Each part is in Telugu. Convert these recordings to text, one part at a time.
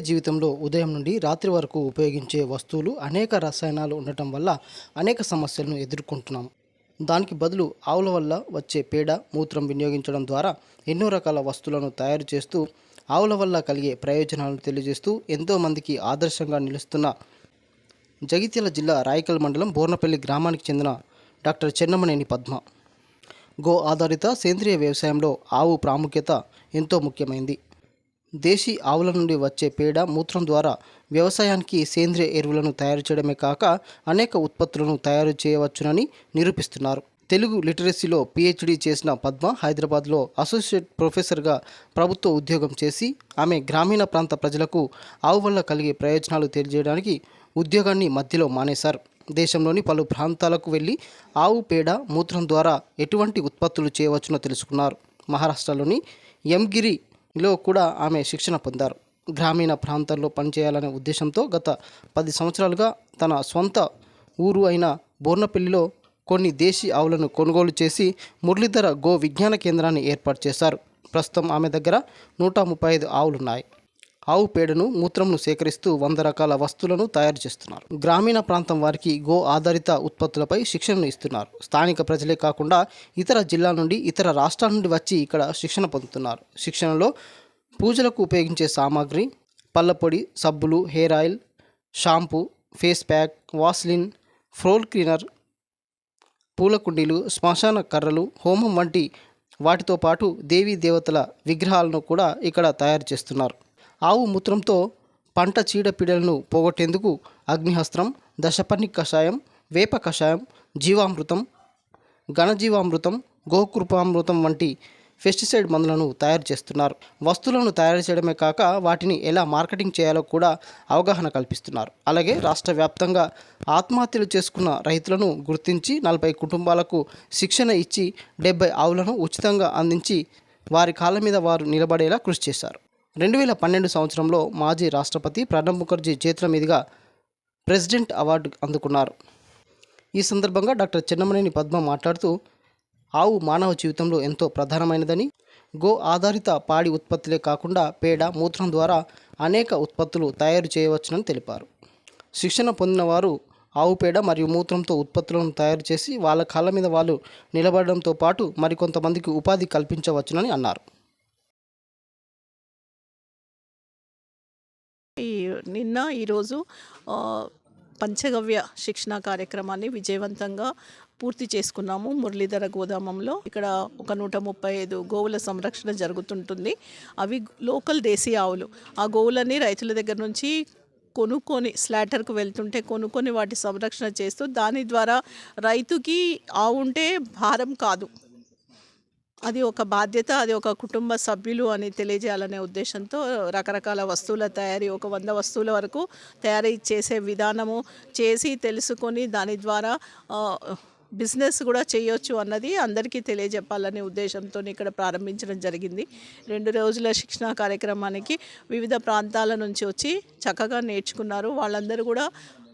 జీవితంలో ఉదయం నుండి రాత్రి వరకు ఉపయోగించే వస్తువులు అనేక రసాయనాలు ఉండటం వల్ల అనేక సమస్యలను ఎదుర్కొంటున్నాం దానికి బదులు ఆవుల వల్ల వచ్చే పేడ మూత్రం వినియోగించడం ద్వారా ఎన్నో రకాల వస్తువులను తయారు చేస్తూ ఆవుల వల్ల కలిగే ప్రయోజనాలను తెలియజేస్తూ ఎంతోమందికి ఆదర్శంగా నిలుస్తున్న జగిత్యాల జిల్లా రాయకల్ మండలం బోర్నపల్లి గ్రామానికి చెందిన డాక్టర్ చెన్నమనేని పద్మ. గో ఆధారిత సేంద్రియ వ్యవసాయంలో ఆవు ప్రాముఖ్యత ఎంతో ముఖ్యమైంది. దేశీ ఆవుల నుండి వచ్చే పేడ మూత్రం ద్వారా వ్యవసాయానికి సేంద్రియ ఎరువులను తయారు చేయడమే కాక అనేక ఉత్పత్తులను తయారు చేయవచ్చునని నిరూపిస్తున్నారు. తెలుగు లిటరసీలో పిహెచ్డి చేసిన పద్మ హైదరాబాద్లో అసోసియేట్ ప్రొఫెసర్గా ప్రభుత్వ ఉద్యోగం చేసి ఆమె గ్రామీణ ప్రాంత ప్రజలకు ఆవు వల్ల కలిగే ప్రయోజనాలు తెలియజేయడానికి ఉద్యోగాన్ని మధ్యలో మానేశారు. దేశంలోని పలు ప్రాంతాలకు వెళ్ళి ఆవు పేడ మూత్రం ద్వారా ఎటువంటి ఉత్పత్తులు చేయవచ్చునో తెలుసుకున్నారు. మహారాష్ట్రలోని లో కూడా ఆమె శిక్షణ పొందారు. గ్రామీణ ప్రాంతాల్లో పనిచేయాలనే ఉద్దేశంతో గత పది సంవత్సరాలుగా తన సొంత ఊరు అయిన బోర్నపల్లిలో కొన్ని దేశీ ఆవులను కొనుగోలు చేసి మురళీధర గో విజ్ఞాన కేంద్రాన్ని ఏర్పాటు చేశారు. ప్రస్తుతం ఆమె దగ్గర నూట ముప్పై ఐదు ఆవులున్నాయి. ఆవు పేడను మూత్రంను సేకరిస్తూ వంద రకాల వస్తువులను తయారు చేస్తున్నారు. గ్రామీణ ప్రాంతం వారికి గో ఆధారిత ఉత్పత్తులపై శిక్షణను ఇస్తున్నారు. స్థానిక ప్రజలే కాకుండా ఇతర జిల్లా నుండి ఇతర రాష్ట్రాల నుండి వచ్చి ఇక్కడ శిక్షణ పొందుతున్నారు. శిక్షణలో పూజలకు ఉపయోగించే సామాగ్రి పళ్ళపొడి సబ్బులు hair oil shampoo face pack vaseline floor cleaner పూల కుండీలు శ్మశాన కర్రలు హోమం వంటి వాటితో పాటు దేవీ దేవతల విగ్రహాలను కూడా ఇక్కడ తయారు చేస్తున్నారు. ఆవు మూత్రంతో పంట చీడపీడలను పోగొట్టేందుకు అగ్నిహస్త్రం దశపర్ణి కషాయం వేప కషాయం జీవామృతం ఘనజీవామృతం గోకృపామృతం వంటి పెస్టిసైడ్ మందులను తయారు చేస్తున్నారు. వస్తువులను తయారు చేయడమే కాక వాటిని ఎలా మార్కెటింగ్ చేయాలో కూడా అవగాహన కల్పిస్తున్నారు. అలాగే రాష్ట్ర వ్యాప్తంగా ఆత్మహత్యలు చేసుకున్న రైతులను గుర్తించి నలభై కుటుంబాలకు శిక్షణ ఇచ్చి డెబ్బై ఆవులను ఉచితంగా అందించి వారి కాళ్ళ మీద వారు నిలబడేలా కృషి చేశారు. రెండు వేల పన్నెండు సంవత్సరంలో మాజీ రాష్ట్రపతి ప్రణబ్ ముఖర్జీ చేతుల మీదుగా ప్రెసిడెంట్ అవార్డు అందుకున్నారు. ఈ సందర్భంగా డాక్టర్ చిన్నమనేని పద్మ మాట్లాడుతూ ఆవు మానవ జీవితంలో ఎంతో ప్రధానమైనదని గో ఆధారిత పాడి ఉత్పత్తులే కాకుండా పేడ మూత్రం ద్వారా అనేక ఉత్పత్తులు తయారు చేయవచ్చునని తెలిపారు. శిక్షణ పొందిన వారు ఆవు పేడ మరియు మూత్రంతో ఉత్పత్తులను తయారు చేసి వాళ్ళ కాళ్ళ మీద వాళ్ళు నిలబడడంతో పాటు మరికొంతమందికి ఉపాధి కల్పించవచ్చునని అన్నారు. ఈ నిన్న ఈరోజు పంచగవ్య శిక్షణ కార్యక్రమాన్ని విజయవంతంగా పూర్తి చేసుకున్నాము. మురళీధర గోదామంలో ఇక్కడ ఒక నూట ముప్పై ఐదు గోవుల సంరక్షణ జరుగుతుంటుంది. అవి లోకల్ దేశీ ఆవులు. ఆ గోవులని రైతుల దగ్గర నుంచి కొనుక్కొని స్లాటర్కు వెళ్తుంటే కొనుక్కొని వాటి సంరక్షణ చేస్తూ దాని ద్వారా రైతుకి ఆవు ఉంటే భారం కాదు. అది ఒక బాధ్యత అది ఒక కుటుంబ సభ్యులు అని తెలియజేయాలనే ఉద్దేశంతో రకరకాల వస్తువుల తయారీ ఒక వంద వస్తువుల వరకు తయారీ చేసే విధానము చేసి తెలుసుకొని దాని ద్వారా బిజినెస్ కూడా చేయొచ్చు అన్నది అందరికీ తెలియజెప్పాలనే ఉద్దేశంతో ఇక్కడ ప్రారంభించడం జరిగింది. రెండు రోజుల శిక్షణ కార్యక్రమానికి వివిధ ప్రాంతాల నుంచి వచ్చి చక్కగా నేర్చుకున్నారు. వాళ్ళందరూ కూడా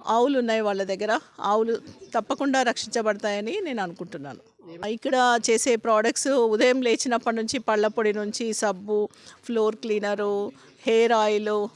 ఆవులు ఉన్నాయి వాళ్ళ దగ్గర. ఆవులు తప్పకుండా రక్షించబడతాయని నేను అనుకుంటున్నాను. ఇక్కడ చేసే ప్రోడక్ట్స్ ఉదయం లేచినప్పటి నుంచి పళ్ళ పొడి నుంచి సబ్బు ఫ్లోర్ క్లీనరు హెయిర్ ఆయిల్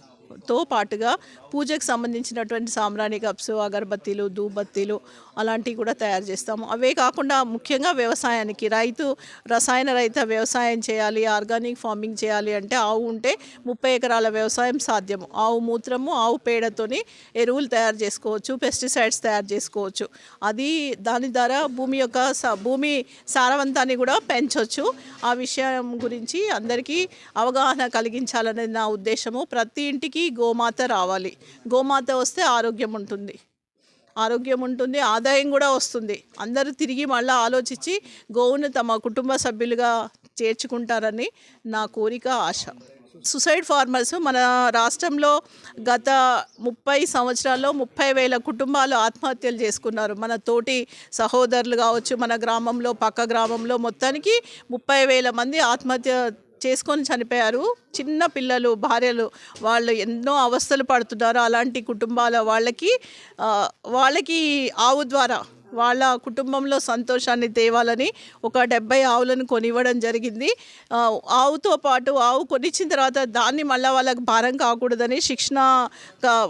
తో పాటుగా పూజకు సంబంధించినటువంటి సామ్రాణి కప్స్ అగరబత్తీలు దూబత్తీలు అలాంటివి కూడా తయారు చేస్తాము. అవే కాకుండా ముఖ్యంగా వ్యవసాయానికి రైతు రసాయన రహిత వ్యవసాయం చేయాలి ఆర్గానిక్ ఫార్మింగ్ చేయాలి అంటే ఆవు ఉంటే ముప్పై ఎకరాల వ్యవసాయం సాధ్యము. ఆవు మూత్రము ఆవు పేడతోని ఎరువులు తయారు చేసుకోవచ్చు పెస్టిసైడ్స్ తయారు చేసుకోవచ్చు. అది దాని ద్వారా భూమి యొక్క స- భూమి సారవంతాన్ని కూడా పెంచవచ్చు ఆ విషయం గురించి అందరికీ అవగాహన కలిగించాలనేది నా ఉద్దేశము. ప్రతి ఇంటికి గోమాత రావాలి. గోమాత వస్తే ఆరోగ్యం ఉంటుంది. ఆరోగ్యం ఉంటుంది ఆదాయం కూడా వస్తుంది. అందరూ తిరిగి మళ్ళీ ఆలోచించి గోవును తమ కుటుంబ సభ్యులుగా చేర్చుకుంటారని నా కోరిక ఆశ. సుసైడ్ ఫార్మర్స్ మన రాష్ట్రంలో గత ముప్పై సంవత్సరాల్లో ముప్పై వేల కుటుంబాలు ఆత్మహత్యలు చేసుకున్నారు. మన తోటి సహోదరులు కావచ్చు మన గ్రామంలో పక్క గ్రామంలో మొత్తానికి ముప్పై వేల మంది ఆత్మహత్య చేసుకొని చనిపోయారు. చిన్న పిల్లలు భార్యలు వాళ్ళు ఎన్నో అవస్థలు పడుతున్నారు. అలాంటి కుటుంబాల వాళ్ళకి వాళ్ళకి ఆవు ద్వారా వాళ్ళ కుటుంబంలో సంతోషాన్ని తేవాలని ఒక డెబ్బై ఆవులను కొనివ్వడం జరిగింది. ఆవుతో పాటు ఆవు కొనిచ్చిన తర్వాత దాన్ని మళ్ళీ వాళ్ళకి భారం కాకూడదని శిక్షణ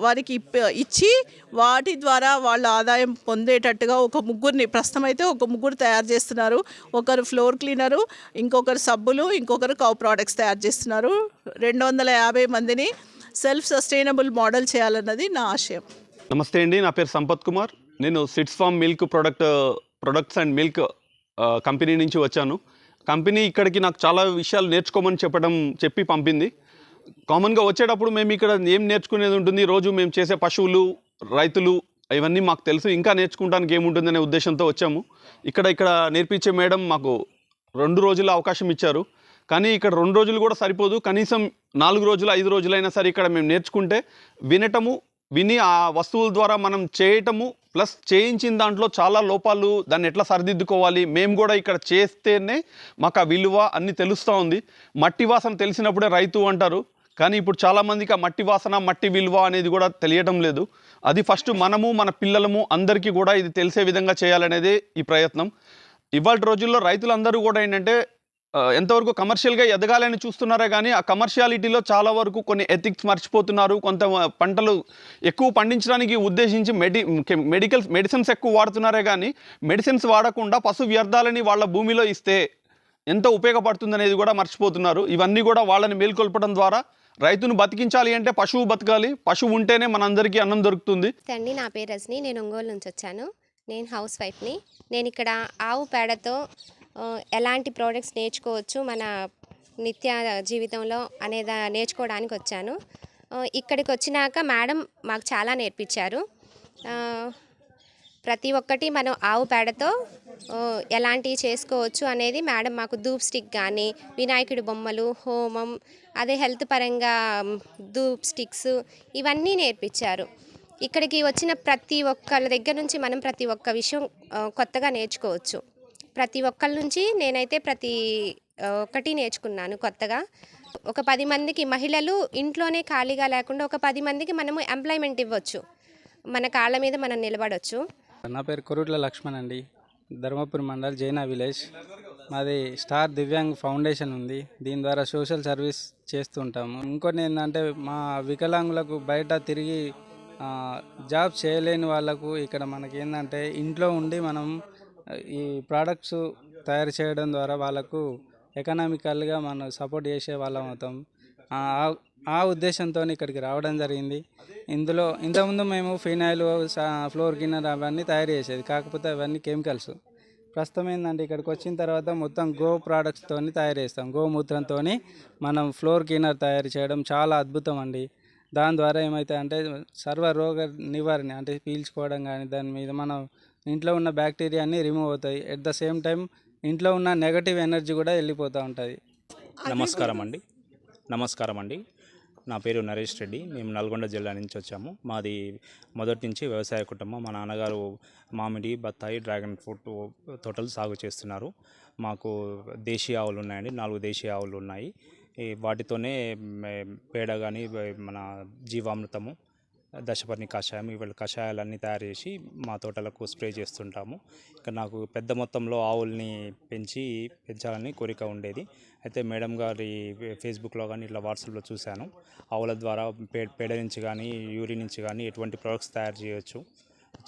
వారికి ఇచ్చి వాటి ద్వారా వాళ్ళ ఆదాయం పొందేటట్టుగా ఒక ముగ్గురిని ప్రస్తుతం అయితే ఒక ముగ్గురు తయారు చేస్తున్నారు. ఒకరు ఫ్లోర్ క్లీనరు ఇంకొకరు సబ్బులు ఇంకొకరు కౌ ప్రోడక్ట్స్ తయారు చేస్తున్నారు. రెండు వందల యాభై మందిని సెల్ఫ్ సస్టైనబుల్ మోడల్ చేయాలన్నది నా ఆశయం. నమస్తే అండి నా పేరు సంపత్ కుమార్. నేను sits farm milk product products and milk company నుంచి వచ్చాను. కంపెనీ ఇక్కడికి నాకు చాలా విషయాలు నేర్చుకోమని చెప్పడం చెప్పి పంపింది. కామన్గా వచ్చేటప్పుడు మేము ఇక్కడ ఏం నేర్చుకునేది ఉంటుంది? రోజు మేము చేసే పశువులు రైతులు ఇవన్నీ మాకు తెలుసు. ఇంకా నేర్చుకోవడానికి ఏముంటుందనే ఉద్దేశంతో వచ్చాము. ఇక్కడ ఇక్కడ నేర్పించే మేడం మాకు రెండు రోజుల అవకాశం ఇచ్చారు. కానీ ఇక్కడ రెండు రోజులు కూడా సరిపోదు. కనీసం నాలుగు రోజులు ఐదు రోజులైనా సరే ఇక్కడ మేము నేర్చుకుంటే వినటము విని ఆ వస్తువుల ద్వారా మనం చేయటము ప్లస్ చేయించిన దాంట్లో చాలా లోపాలు దాన్ని ఎట్లా సరిదిద్దుకోవాలి మేము కూడా ఇక్కడ చేస్తేనే మాకు ఆ విలువ అన్ని తెలుస్తూ ఉంది. మట్టి వాసన తెలిసినప్పుడే రైతు అంటారు కానీ ఇప్పుడు చాలామందికి ఆ మట్టి వాసన మట్టి విలువ అనేది కూడా తెలియటం లేదు. అది ఫస్ట్ మనము మన పిల్లలము అందరికీ కూడా ఇది తెలిసే విధంగా చేయాలనేదే ఈ ప్రయత్నం. ఇవాళ రోజుల్లో రైతులందరూ కూడా ఏంటంటే ఎంతవరకు కమర్షియల్గా ఎదగాలని చూస్తున్నారే కానీ ఆ కమర్షియాలిటీలో చాలా వరకు కొన్ని ఎథిక్స్ మర్చిపోతున్నారు. కొంత పంటలు ఎక్కువ పండించడానికి ఉద్దేశించి మెడి మెడికల్ మెడిసిన్స్ ఎక్కువ వాడుతున్నారే కానీ మెడిసిన్స్ వాడకుండా పశు వ్యర్థాలని వాళ్ళ భూమిలో ఇస్తే ఎంత ఉపయోగపడుతుంది అనేది కూడా మర్చిపోతున్నారు. ఇవన్నీ కూడా వాళ్ళని మేల్కొల్పడం ద్వారా రైతును బతికించాలి అంటే పశువు బతకాలి. పశువు ఉంటేనే మనందరికీ అన్నం దొరుకుతుంది. అండి నా పేరు రజని. నేను ఒంగోలు నుంచి వచ్చాను. నేను హౌస్ వైఫ్ని. నేను ఇక్కడ ఆవు పేడతో ఎలాంటి ప్రోడక్ట్స్ నేర్చుకోవచ్చు మన నిత్య జీవితంలో అనేది నేర్చుకోవడానికి వచ్చాను. ఇక్కడికి వచ్చినాక మేడం మాకు చాలా నేర్పించారు. ప్రతి ఒక్కటి మనం ఆవు పేడతో ఎలాంటివి చేసుకోవచ్చు అనేది మేడం మాకు ధూప్ స్టిక్ కానీ వినాయకుడి బొమ్మలు హోమం అదే హెల్త్ పరంగా ధూప్ స్టిక్స్ ఇవన్నీ నేర్పించారు. ఇక్కడికి వచ్చిన ప్రతి ఒక్కళ్ళ దగ్గర నుంచి మనం ప్రతి ఒక్క విషయం కొత్తగా నేర్చుకోవచ్చు. ప్రతి ఒక్కళ్ళ నుంచి నేనైతే ప్రతి ఒక్కటి నేర్చుకున్నాను కొత్తగా. ఒక పది మందికి మహిళలు ఇంట్లోనే ఖాళీగా లేకుండా ఒక పది మందికి మనము ఎంప్లాయ్మెంట్ ఇవ్వచ్చు. మన కాళ్ళ మీద మనం నిలబడవచ్చు నా పేరు కొరుట్ల లక్ష్మణ్ అండి. ధర్మపురి మండల్ జైనా విలేజ్. మాది స్టార్ దివ్యాంగ్ ఫౌండేషన్ ఉంది. దీని ద్వారా సోషల్ సర్వీస్ చేస్తుంటాము. ఇంకోటి ఏంటంటే మా వికలాంగులకు బయట తిరిగి జాబ్ చేయలేని వాళ్ళకు ఇక్కడ మనకి ఏంటంటే ఇంట్లో ఉండి మనం ఈ ప్రోడక్ట్స్ తయారు చేయడం ద్వారా వాళ్ళకు ఎకనామికల్గా మనం సపోర్ట్ చేసే వాళ్ళం అవుతాం. ఆ ఆ ఉద్దేశంతో ఇక్కడికి రావడం జరిగింది. ఇందులో ఇంతకుముందు మేము ఫినాయిల్ ఫ్లోర్ గిన్నర్ అవన్నీ తయారు చేసేది. కాకపోతే అవన్నీ కెమికల్స్ ప్రస్తుతం ఏంటంటే ఇక్కడికి వచ్చిన తర్వాత మొత్తం గో ప్రోడక్ట్స్తో తయారు చేస్తాం. గోమూత్రంతో మనం ఫ్లోర్ క్లీనర్ తయారు చేయడం చాలా అద్భుతం అండి. దాని ద్వారా ఏమైతే అంటే సర్వ రోగ నివారణ అంటే పీల్చుకోవడం కానీ దాని మీద మనం ఇంట్లో ఉన్న బ్యాక్టీరియా అన్నీ రిమూవ్ అవుతాయి. ఎట్ ద సేమ్ టైం ఇంట్లో ఉన్న నెగటివ్ ఎనర్జీ కూడా వెళ్ళిపోతూ ఉంటుంది. నమస్కారం అండి. నమస్కారం అండి. నా పేరు నరేష్ రెడ్డి. మేము నల్గొండ జిల్లా నుంచి వచ్చాము. మాది మొదటి నుంచి వ్యవసాయ కుటుంబం. మా నాన్నగారు మామిడి బత్తాయి డ్రాగన్ ఫ్రూట్ తోటలు సాగు చేస్తున్నారు. మాకు దేశీయ ఆవులు ఉన్నాయండి. నాలుగు దేశీయ ఆవులు ఉన్నాయి. ఈ వాటితోనే పేడ కానీ మన జీవామృతము దశపర్ణి కషాయం ఇవాళ కషాయాలన్నీ తయారు చేసి మా తోటలకు స్ప్రే చేస్తుంటాము. ఇక నాకు పెద్ద మొత్తంలో ఆవుల్ని పెంచి పెంచాలని కోరిక ఉండేది. అయితే మేడం గారి ఫేస్బుక్లో కానీ ఇట్లా వాట్సాప్లో చూశాను. ఆవుల ద్వారా పే పేడ నుంచి కానీ యూరిన్ నుంచి కానీ ఎటువంటి ప్రొడక్ట్స్ తయారు చేయొచ్చు.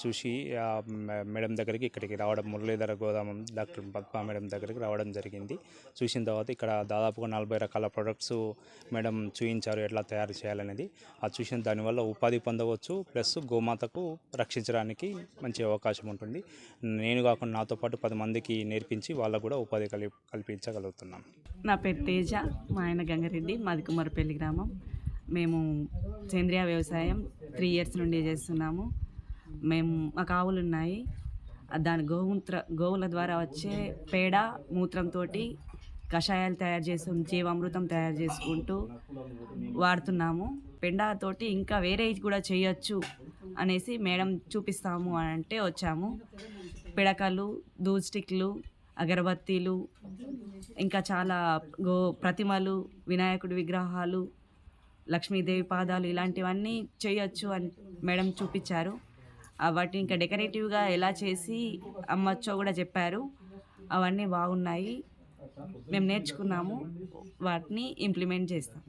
చూసి ఆ, మేడం దగ్గరికి ఇక్కడికి రావడం మురళీధర గోదామం డాక్టర్ పద్మా మేడం దగ్గరికి రావడం జరిగింది. చూసిన తర్వాత ఇక్కడ దాదాపుగా నలభై రకాల ప్రొడక్ట్స్ మేడం చూపించారు ఎట్లా తయారు చేయాలనేది. అది చూసిన దానివల్ల ఉపాధి పొందవచ్చు ప్లస్ గోమాతకు రక్షించడానికి మంచి అవకాశం ఉంటుంది. నేను కాకుండా నాతో పాటు పది మందికి నేర్పించి వాళ్ళకు కూడా ఉపాధి కల్పి కల్పించగలుగుతున్నాం. నా పేరు తేజ మా ఆయన గంగారెడ్డి మాది కుమారపల్లి గ్రామం. మేము సేంద్రియ వ్యవసాయం త్రీ ఇయర్స్ నుండి చేస్తున్నాము. మేము మాకు ఆవులు ఉన్నాయి. దాని గోమూత్ర గోవుల ద్వారా వచ్చే పేడ మూత్రంతో కషాయాలు తయారు చేసి జీవామృతం తయారు చేసుకుంటూ వాడుతున్నాము. పెండతోటి ఇంకా వేరే కూడా చేయొచ్చు అనేసి మేడం చూపిస్తాము అని అంటే వచ్చాము. పిడకలు దూద్ స్టిక్లు అగరబత్తీలు ఇంకా చాలా గో ప్రతిమలు వినాయకుడి విగ్రహాలు లక్ష్మీదేవి పాదాలు ఇలాంటివన్నీ చేయొచ్చు అని మేడం చూపించారు. వాటిని ఇంకా డెకరేటివ్గా ఎలా చేసి అమ్మచ్చో కూడా చెప్పారు. అవన్నీ బాగున్నాయి. మేము నేర్చుకున్నాము. వాటిని ఇంప్లిమెంట్ చేస్తాం.